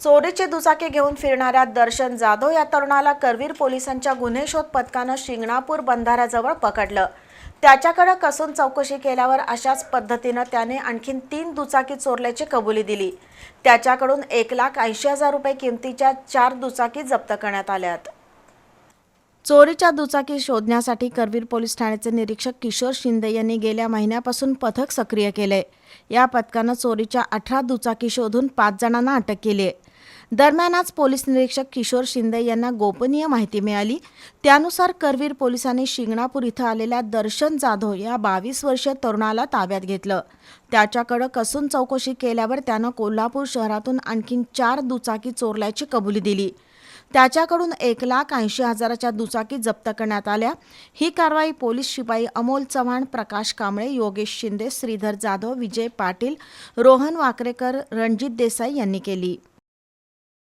चोरीची दुचाकी घेऊन फिरणाऱ्या दर्शन जाधव या तरुणाला करवीर पोलिसांच्या गुन्हे शोध पथकानं शिंगणापूर बंधाऱ्याजवळ पकडलं. त्याच्याकडे कसून चौकशी केल्यावर अशाच पद्धतीनं त्याने आणखीन तीन दुचाकी चोरल्याची कबुली दिली. त्याच्याकडून एक लाख ऐंशी हजार रुपये किमतीच्या चार दुचाकी जप्त करण्यात आल्यात. चोरीच्या दुचाकी शोधण्यासाठी करवीर पोलीस ठाण्याचे निरीक्षक किशोर शिंदे यांनी गेल्या महिन्यापासून पथक सक्रिय केले या पथकानं चोरीच्या अठरा दुचाकी शोधून पाच जणांना अटक केली आहे दरम्यान आज पोलीस निरीक्षक किशोर शिंदे यांना गोपनीय माहिती मिळाली. त्यानुसार करवीर पोलिसांनी शिंगणापूर इथं आलेल्या दर्शन जाधव या बावीस वर्षीय तरुणाला ताब्यात घेतलं. त्याच्याकडे कसून चौकशी केल्यावर त्यानं कोल्हापूर शहरातून आणखीन चार दुचाकी चोरल्याची कबुली दिली. त्याच्याकडून एक लाख ऐंशी हजाराच्या दुचाकी जप्त करण्यात आल्या. ही कारवाई पोलीस शिपाई अमोल चव्हाण प्रकाश कांबळे योगेश शिंदे श्रीधर जाधव विजय पाटील रोहन वाकरेकर रणजित देसाई यांनी केली.